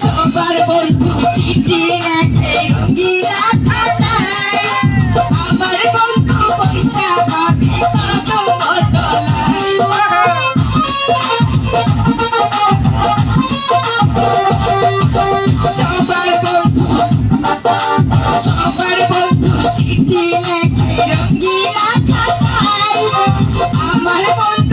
সবার বন্ধু চিঠি লেখে রঙ্গিলা খাতায়। আমার বন্ধু পয়সা পাবে কত আমার বন্ধু